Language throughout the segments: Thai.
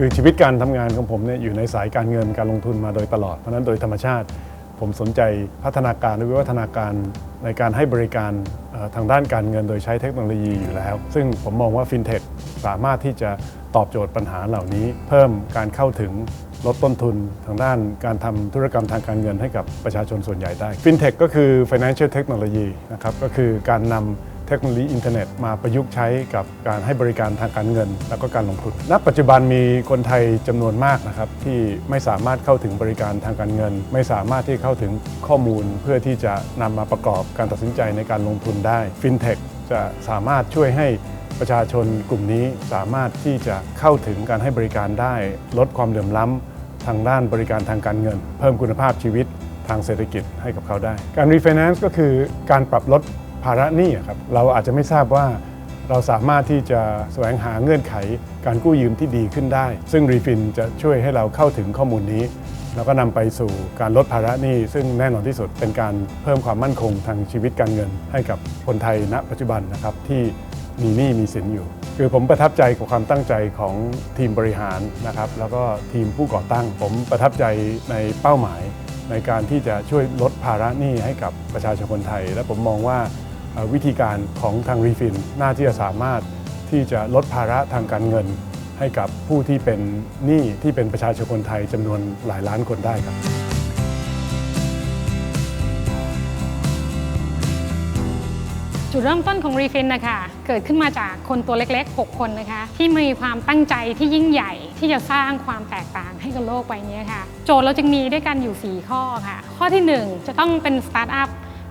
คือชีวิตการทำงานของผมเนี่ยอยู่ในสายการเงินการลงทุนมาโดยตลอด เพราะนั้นโดยธรรมชาติ ผมสนใจพัฒนาการหรือวิวัฒนาการในการให้บริการทางด้านการเงินโดยใช้เทคโนโลยีอยู่แล้ว ซึ่งผมมองว่าฟินเทคสามารถที่จะตอบโจทย์ปัญหาเหล่านี้ เพิ่มการเข้าถึงลดต้นทุนทางด้านการทำธุรกรรมทางการเงินให้กับประชาชนส่วนใหญ่ได้ฟินเทคก็คือ financial technology นะครับก็คือการนำ เทคโนโลยีอินเทอร์เน็ตมาประยุกต์ใช้กับการให้บริการทางการเงิน แล้วก็การลงทุน ณ ปัจจุบันมีคนไทยจำนวนมากนะครับที่ไม่สามารถเข้าถึงบริการทางการเงิน ไม่สามารถที่เข้าถึงข้อมูลเพื่อที่จะนำมาประกอบการตัดสินใจในการลงทุนได้ฟินเทคจะสามารถช่วยให้ประชาชนกลุ่มนี้สามารถที่จะเข้าถึงการให้บริการได้ ลดความเหลื่อมล้ำทางด้านบริการทางการเงิน เพิ่มคุณภาพชีวิตทางเศรษฐกิจให้กับเขาได้ การรีไฟแนนซ์ก็คือการปรับลด ภาระหนี้อะครับเราอาจจะไม่ทราบว่าเราสามารถที่จะแสวงหาเงื่อนไขการกู้ยืมที่ดีขึ้นได้ ซึ่งรีฟินจะช่วยให้เราเข้าถึงข้อมูลนี้ แล้วก็นำไปสู่การลดภาระหนี้ ซึ่งแน่นอนที่สุดเป็นการเพิ่มความมั่นคงทางชีวิตการเงิน ให้กับคนไทยณ ปัจจุบันนะครับที่มีหนี้มีสินอยู่ คือผมประทับใจกับความตั้งใจของทีมบริหารนะครับแล้วก็ทีมผู้ก่อตั้ง ผมประทับใจในเป้าหมาย ในการที่จะช่วยลดภาระหนี้ให้กับประชาชนคนไทย และผมมองว่า วิธีการของทางรีฟินน่าที่จะสามารถที่จะลดภาระทางการเงิน ให้กับผู้ที่เป็นหนี้ที่เป็นประชาชนคนไทยจำนวนหลายล้านคนได้ครับจุดเริ่มต้นของรีฟินนะคะเกิดขึ้นมาจากคนตัวเล็กๆ 6 คนนะคะ ที่มีความตั้งใจที่ยิ่งใหญ่ที่จะสร้างความแตกต่างให้กับโลกใบนี้ค่ะ โจทย์เราจึงมีด้วยกันอยู่ 4 ข้อค่ะ ข้อที่ 1 จะต้องเป็นสตาร์ทอัพ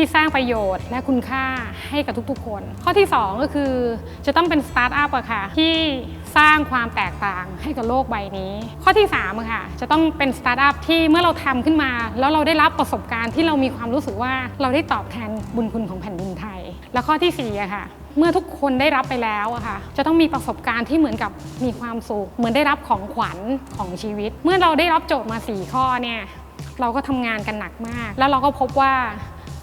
ที่สร้างประโยชน์และคุณค่าให้กับทุกๆคน ข้อที่ 2 ก็คือจะต้องเป็นสตาร์ทอัพอะค่ะที่สร้างความแตกต่างให้กับโลกใบนี้ ข้อที่3อะค่ะจะต้องเป็นสตาร์ทอัพที่เมื่อเราทำขึ้นมา แล้วเราได้รับประสบการณ์ที่เรามีความรู้สึกว่าเราได้ตอบแทนบุญคุณของแผ่นดินไทย และข้อที่4อะค่ะเมื่อทุกคนได้รับไปแล้วอะค่ะ จะต้องมีประสบการณ์ที่เหมือนกับมีความสุข เหมือนได้รับของขวัญของชีวิต เมื่อเราได้รับโจทย์มา 4 ข้อเนี่ย เราก็ทำงานกันหนักมาก แล้วเราก็พบว่า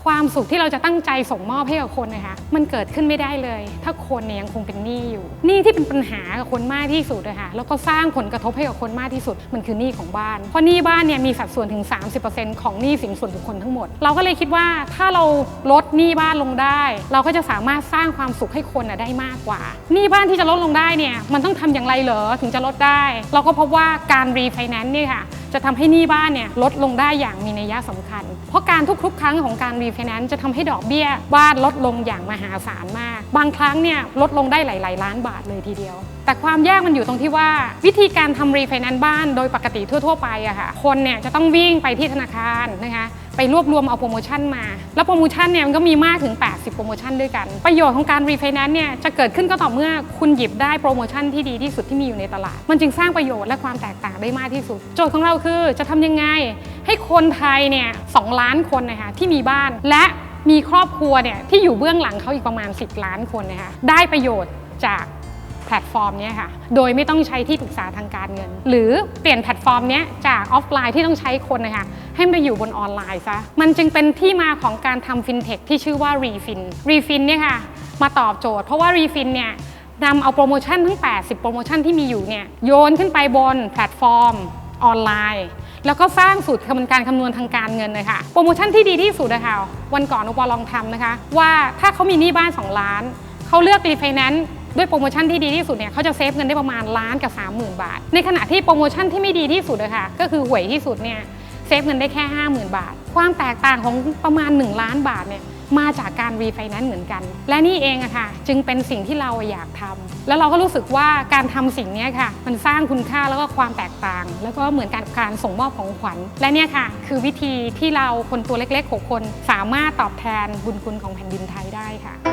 ความสุขที่เราจะตั้งใจส่งมอบให้กับคนนะคะมันเกิดขึ้นไม่ได้เลย ถ้าคนเนี่ยยังคงเป็นหนี้อยู่หนี้ที่เป็นปัญหากับคนมากที่สุดนะคะแล้วก็สร้างผลกระทบให้กับคนมากที่สุด มันคือหนี้ของบ้าน เพราะหนี้บ้านเนี่ยมีสัดส่วนถึง 30%ของหนี้สินส่วนบุคคลทั้งหมด เราก็เลยคิดว่าถ้าเราลดหนี้บ้านลงได้ เราก็จะสามารถสร้างความสุขให้คนนะได้มากกว่าหนี้บ้านที่จะลดลงได้เนี่ยมันต้องทำอย่างไรเหรอถึงจะลดได้ เราก็พบว่าการรีไฟแนนซ์เนี่ยค่ะ จะทำให้หนี้บ้านเนี่ยลดลงได้อย่างมีนัยสำคัญ เพราะการทุกๆ ครั้งของการรีไฟแนนซ์จะทำให้ดอกเบี้ยบ้านลดลงอย่างมหาศาลมาก บางครั้งเนี่ยลดลงได้หลาย ๆ ล้านบาทเลยทีเดียว แต่ความยากมันอยู่ตรงที่ว่าวิธีการทำรีไฟแนนซ์บ้านโดยปกติทั่ว ๆ ไปอะค่ะคนเนี่ยจะต้องวิ่งไปที่ธนาคารนะคะไปรวบรวมเอาโปรโมชั่นมา แล้วโปรโมชั่นเนี่ยมันก็มีมากถึง 80 โปรโมชั่นด้วยกัน ประโยชน์ของการรีไฟแนนซ์เนี่ยจะเกิดขึ้นก็ต่อเมื่อคุณหยิบได้โปรโมชั่นที่ดีที่สุดที่มีอยู่ในตลาด มันจึงสร้างประโยชน์และความแตกต่างได้มากที่สุด โจทย์ของเราคือจะทำยังไง ให้คนไทยเนี่ยสองล้านคนนะคะที่มีบ้านและมีครอบครัวเนี่ยที่อยู่เบื้องหลังเขาอีกประมาณ 10 ล้านคนนะคะได้ประโยชน์จาก แพลตฟอร์มเนี้ยค่ะ โดยไม่ต้องใช้ที่ปรึกษาทางการเงิน หรือเปลี่ยนแพลตฟอร์มเนี้ยจากออฟไลน์ที่ต้องใช้คนนะคะให้มาอยู่บนออนไลน์ซะ มันจึงเป็นที่มาของการทำฟินเทคที่ชื่อว่า Refin Refin เนี่ยค่ะมาตอบโจทย์เพราะว่า Refin เนี่ยนำเอาโปรโมชั่นทั้ง 80 โปรโมชั่นที่มีอยู่เนี่ยโยนขึ้นไปบนแพลตฟอร์มออนไลน์ แล้วก็สร้างสูตรคำนวณการคำนวณทางการเงินเลยค่ะ โปรโมชั่นที่ดีที่สุดนะคะวันก่อนอุปลองทำนะคะ ว่าถ้าเขามีหนี้บ้าน 2 ล้าน เขาเลือกรีไฟแนนซ์ ด้วยโปรโมชั่นที่ดีที่สุดเนี่ยเขาจะเซฟเงินได้ประมาณล้านกับ 30,000 บาท ในขณะที่โปรโมชั่นที่ไม่ดีที่สุดอะค่ะก็คือหวยที่สุดเนี่ยเซฟเงินได้แค่ 50,000 บาท ความแตกต่างของประมาณ 1 ล้านบาทเนี่ยมาจากการรีไฟแนนซ์เหมือนกัน และนี่เองอะค่ะ จึงเป็นสิ่งที่เราอยากทำแล้วเราก็รู้สึกว่าการทำสิ่งนี้ค่ะ มันสร้างคุณค่าแล้วก็ความแตกต่าง แล้วก็เหมือนการการส่งมอบของขวัญ และเนี่ยค่ะ คือวิธีที่เราคนตัวเล็กๆหกคน สามารถตอบแทนบุญคุณของแผ่นดินไทยได้ค่ะ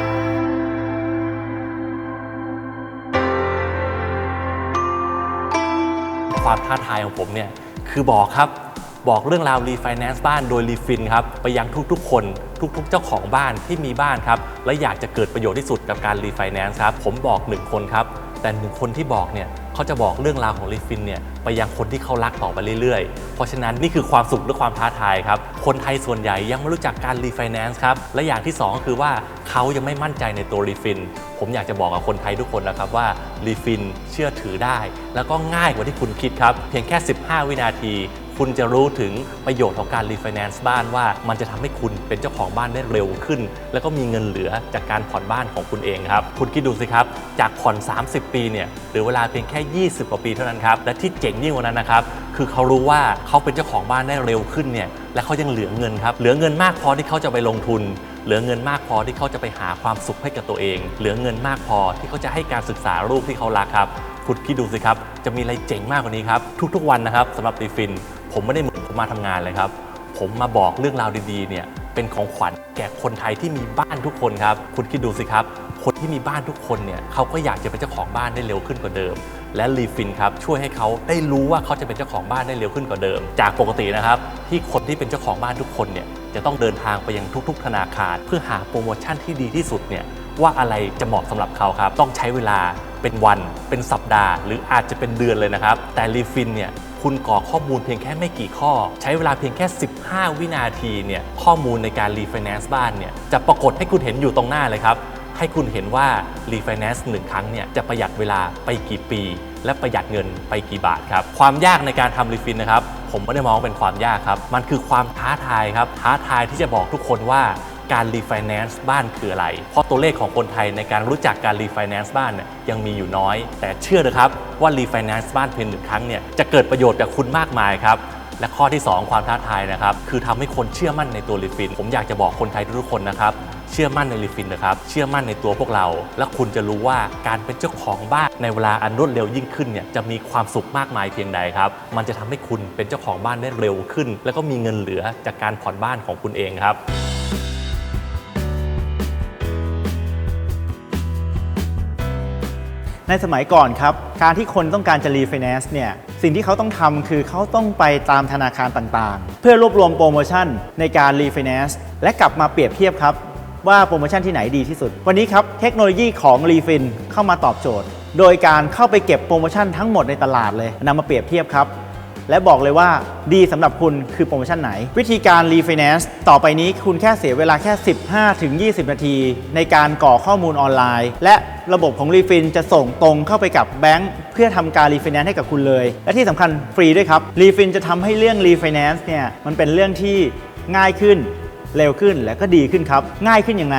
ความท้าทายของผมเนี่ยคือบอกครับบอกเรื่องราวรีไฟแนนซ์บ้านโดยรีฟินครับไปยังทุกๆ คนทุกๆ เจ้าของบ้านที่มีบ้านครับและอยากจะเกิดประโยชน์ที่สุดกับการรีไฟแนนซ์ครับผมบอก 1 คนครับแต่หนึ่งคนที่บอกเนี่ย เขาจะบอกเรื่องราวของรีฟินเนี่ยไปยังคนที่เขารักต่อไปเรื่อยๆ เพราะฉะนั้นนี่คือความสุขและความท้าทายครับ คนไทยส่วนใหญ่ยังไม่รู้จักการรีไฟแนนซ์ครับ และอย่างที่สองก็คือว่าเขายังไม่มั่นใจในตัวรีฟิน ผมอยากจะบอกกับคนไทยทุกคนนะครับว่ารีฟินเชื่อถือได้ แล้วก็ง่ายกว่าที่คุณคิดครับ เพียงแค่ 15 วินาที คุณจะรู้ถึงประโยชน์ของการรีไฟแนนซ์บ้านว่ามันจะทำให้คุณเป็นเจ้าของบ้านได้เร็วขึ้น แล้วก็มีเงินเหลือจากการผ่อนบ้านของคุณเองครับ คุณคิดดูสิครับ จากผ่อน 30 ปีเนี่ยหรือเวลาเพียงแค่ 20 กว่าปีเท่านั้นครับ และที่เจ๋งยิ่งกว่านั้นนะครับ คือเขารู้ว่าเขาเป็นเจ้าของบ้านได้เร็วขึ้นเนี่ย และเขายังเหลือเงินครับ เหลือเงินมากพอที่เขาจะไปลงทุน เหลือเงินมากพอที่เขาจะไปหาความสุขให้กับตัวเอง เหลือเงินมากพอที่เขาจะให้การศึกษาลูกที่เขารักครับ คุณคิดดูสิครับ จะมีอะไรเจ๋งมากกว่านี้ครับ ทุกๆวันนะครับสำหรับรีฟิน ผมไม่ได้เหมือนผมมาทำงานเลยครับ ผมมาบอกเรื่องราวดีๆ เนี่ยเป็นของขวัญแก่คนไทยที่มีบ้านทุกคนครับ คุณคิดดูสิครับ คนที่มีบ้านทุกคนเนี่ยเขาก็อยากจะเป็นเจ้าของบ้านได้เร็วขึ้นกว่าเดิม และรีฟินครับช่วยให้เขาได้รู้ว่าเขาจะเป็นเจ้าของบ้านได้เร็วขึ้นกว่าเดิม จากปกตินะครับ ที่คนที่เป็นเจ้าของบ้านทุกคนเนี่ยจะต้องเดินทางไปยังทุก ๆ ธนาคาร เพื่อหาโปรโมชั่นที่ดีที่สุดเนี่ยว่าอะไรจะเหมาะสำหรับเขาครับ ต้องใช้เวลา เป็นวัน เป็นสัปดาห์ หรืออาจจะเป็นเดือนเลยนะครับ แต่รีฟินเนี่ยคุณกรอกข้อมูลเพียงแค่ไม่กี่ข้อ ใช้เวลาเพียงแค่ 15 วินาทีเนี่ยข้อมูลในการรีไฟแนนซ์บ้านเนี่ยจะปรากฏให้คุณเห็นอยู่ตรงหน้าเลยครับ ให้คุณเห็นว่ารีไฟแนนซ์หนึ่งครั้งเนี่ยจะประหยัดเวลาไปกี่ปี และประหยัดเงินไปกี่บาทครับ ความยากในการทำรีฟินนะครับ ผมไม่ได้มองว่าเป็นความยากครับ มันคือความท้าทายครับท้าทายที่จะบอกทุกคนว่า การรีไฟแนนซ์บ้านคืออะไร เพราะตัวเลขของคนไทยในการรู้จักการรีไฟแนนซ์บ้านเนี่ยยังมีอยู่น้อย แต่เชื่อนะครับว่ารีไฟแนนซ์บ้านเพียงหนึ่งครั้งเนี่ยจะเกิดประโยชน์กับคุณมากมายครับและข้อที่ 2 ความท้าทายนะครับ คือทำให้คนเชื่อมั่นในตัวรีฟิน ผมอยากจะบอกคนไทยทุกคนนะครับ เชื่อมั่นในรีฟินนะครับ เชื่อมั่นในตัวพวกเรา และคุณจะรู้ว่าการเป็นเจ้าของบ้านในเวลาอันรวดเร็วยิ่งขึ้นเนี่ยจะมีความสุขมากมายเพียงใดครับ มันจะทำให้คุณเป็นเจ้าของบ้านได้เร็วขึ้น แล้วก็มีเงินเหลือจากการผ่อนบ้านของคุณเองครับ ในสมัยก่อนครับ การที่คนต้องการจะรีไฟแนนซ์เนี่ย สิ่งที่เขาต้องทำคือเขาต้องไปตามธนาคารต่างๆ เพื่อรวบรวมโปรโมชั่นในการรีไฟแนนซ์และกลับมาเปรียบเทียบครับ ว่าโปรโมชั่นที่ไหนดีที่สุด วันนี้ครับเทคโนโลยีของรีฟินเข้ามาตอบโจทย์ โดยการเข้าไปเก็บโปรโมชั่นทั้งหมดในตลาดเลยนำมาเปรียบเทียบครับ และบอกเลยว่าดีสำหรับคุณคือโปรโมชั่นไหน วิธีการรีไฟแนนซ์ต่อไปนี้คุณแค่เสียเวลาแค่ 15ถึง20 นาที ในการกรอกข้อมูลออนไลน์ และระบบของรีฟินจะส่งตรงเข้าไปกับแบงค์เพื่อทำการรีไฟแนนซ์ให้กับคุณเลย และที่สำคัญฟรีด้วยครับรีฟินจะทำให้เรื่องรีไฟแนนซ์เนี่ยมันเป็นเรื่องที่ง่ายขึ้น เร็วขึ้นและก็ดีขึ้นครับ ง่ายขึ้นอยังไง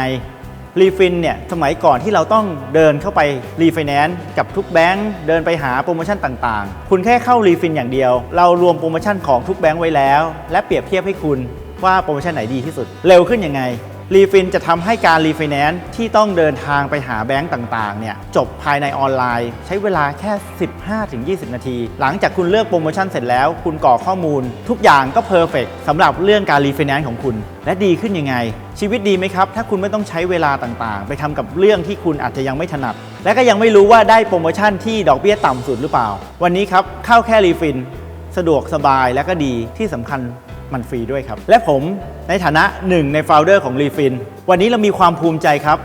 รีฟินเนี่ยสมัยก่อนที่เราต้องเดินเข้าไปรีไฟแนนซ์กับทุกแบงค์เดินไปหาโปรโมชั่นต่างๆ คุณแค่เข้ารีฟินอย่างเดียว เรารวมโปรโมชั่นของทุกแบงค์ไว้แล้ว และเปรียบเทียบให้คุณว่าโปรโมชั่นไหนดีที่สุด เร็วขึ้นยังไง รีฟินจะทำให้การรีไฟแนนซ์ที่ต้องเดินทางไปหาแบงก์ต่างๆเนี่ยจบภายในออนไลน์ ใช้เวลาแค่ 15-20 นาที หลังจากคุณเลือกโปรโมชั่นเสร็จแล้ว คุณกรอกข้อมูล ทุกอย่างก็เพอร์เฟกสำหรับเรื่องการรีไฟแนนซ์ของคุณ และดีขึ้นยังไง ชีวิตดีไหมครับ ถ้าคุณไม่ต้องใช้เวลาต่างๆ ไปทำกับเรื่องที่คุณอาจจะยังไม่ถนัด และก็ยังไม่รู้ว่าได้โปรโมชั่นที่ดอกเบี้ยต่ำสุดหรือเปล่า วันนี้ครับเข้าแค่รีฟิน สะดวกสบายและก็ดีที่สำคัญ มันฟรีด้วยครับ และผมในฐานะหนึ่งในโฟลเดอร์ของรีฟินวันนี้เรามีความภูมิใจครับ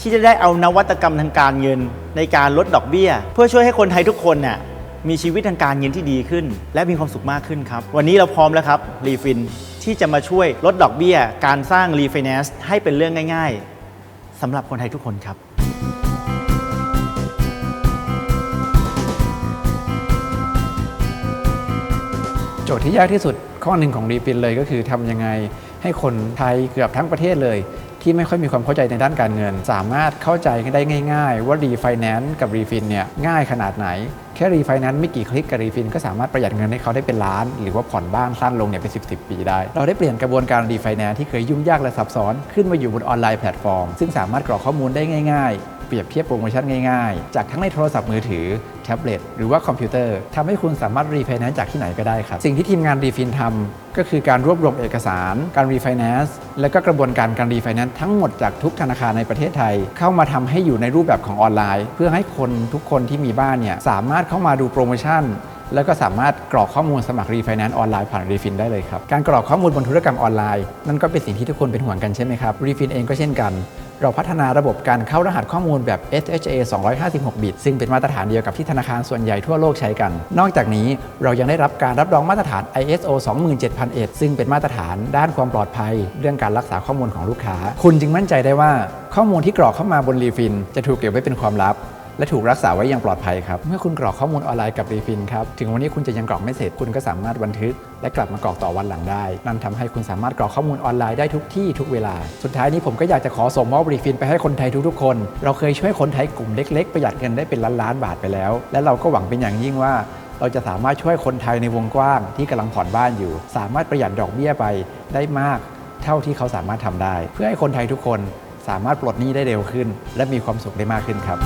ที่จะได้เอานวัตกรรมทางการเงิน ในการลดดอกเบี้ย เพื่อช่วยให้คนไทยทุกคนน่ะมีชีวิตทางการเงินที่ดีขึ้น และมีความสุขมากขึ้นครับ วันนี้เราพร้อมแล้วครับรีฟินที่จะมาช่วยลดดอกเบี้ย การสร้างรีไฟแนนซ์ให้เป็นเรื่องง่าย ๆสำหรับคนไทยทุกคนครับ จทย์ที่ยากที่สุดข้อหนึ่งของรีฟินเลยก็คือทำยังไงให้คนไทยเกือบทั้งประเทศเลย ที่ไม่ค่อยมีความเข้าใจในด้านการเงิน สามารถเข้าใจได้ง่ายๆ ว่ารีไฟแนนซ์กับรีฟินเนี่ยง่ายขนาดไหน แค่รีไฟแนนซ์ไม่กี่คลิกกับรีฟินก็สามารถประหยัดเงินให้เขาได้เป็นล้าน หรือว่าผ่อนบ้านสั้นลงเนี่ยเป็น 10 10 ปีได้ เราได้เปลี่ยนกระบวนการรีไฟแนนซ์ที่เคยยุ่งยากและซับซ้อนขึ้นมาอยู่บนออนไลน์แพลตฟอร์มซึ่งสามารถกรอกข้อมูลได้ง่าย ๆ เปรียบเทียบโปรโมชั่นง่ายๆ จากทั้งในโทรศัพท์มือถือแท็บเล็ตหรือว่าคอมพิวเตอร์ทำให้คุณสามารถรีไฟแนนซ์จากที่ไหนก็ได้ครับ สิ่งที่ทีมงานรีฟินทำก็คือการรวบรวมเอกสาร การรีไฟแนนซ์และก็กระบวนการการรีไฟแนนซ์ทั้งหมดจากทุกธนาคารในประเทศไทย เข้ามาทำให้อยู่ในรูปแบบของออนไลน์ เพื่อให้คนทุกคนที่มีบ้านเนี่ยสามารถเข้ามาดูโปรโมชั่นแล้วก็สามารถกรอกข้อมูลสมัครรีไฟแนนซ์ออนไลน์ผ่านรีฟินได้เลยครับ การกรอกข้อมูลบนธุรกรรมออนไลน์นั่นก็เป็นสิ่งที่ทุกคนเป็นห่วงกันใช่ไหมครับรีฟินเองก็เช่นกัน เราพัฒนาระบบการเข้ารหัสข้อมูลแบบ SHA 256 บิต ซึ่งเป็นมาตรฐานเดียวกับที่ธนาคารส่วนใหญ่ทั่วโลกใช้กัน นอกจากนี้เรายังได้รับการรับรองมาตรฐาน ISO 27001 ซึ่งเป็นมาตรฐานด้านความปลอดภัย เรื่องการรักษาข้อมูลของลูกค้า คุณจึงมั่นใจได้ว่าข้อมูลที่กรอกเข้ามาบนรีฟิน จะถูกเก็บไว้เป็นความลับ และถูกรักษาไว้อย่างปลอดภัยครับ เมื่อคุณกรอกข้อมูลออนไลน์กับรีฟินครับ ถึงวันนี้คุณจะยังกรอกไม่เสร็จ คุณก็สามารถบันทึก และกลับมากรอกต่อวันหลังได้ นั่นทำให้คุณสามารถกรอกข้อมูลออนไลน์ได้ทุกที่ทุกเวลา สุดท้ายนี้ผมก็อยากจะขอส่งมอบรีฟินไปให้คนไทยทุกๆคน เราเคยช่วยคนไทยกลุ่มเล็กๆประหยัดเงินได้เป็นล้านล้านๆบาทไปแล้ว และเราก็หวังเป็นอย่างยิ่งว่าเราจะสามารถช่วยคนไทยในวงกว้าง ที่กำลังผ่อนบ้านอยู่ สามารถประหยัดดอกเบี้ยไปได้มาก เท่าที่เขาสามารถทำได้ เพื่อให้คนไทยทุกคนสามารถปลดหนี้ได้เร็วขึ้น และมีความสุขได้มากขึ้นครับ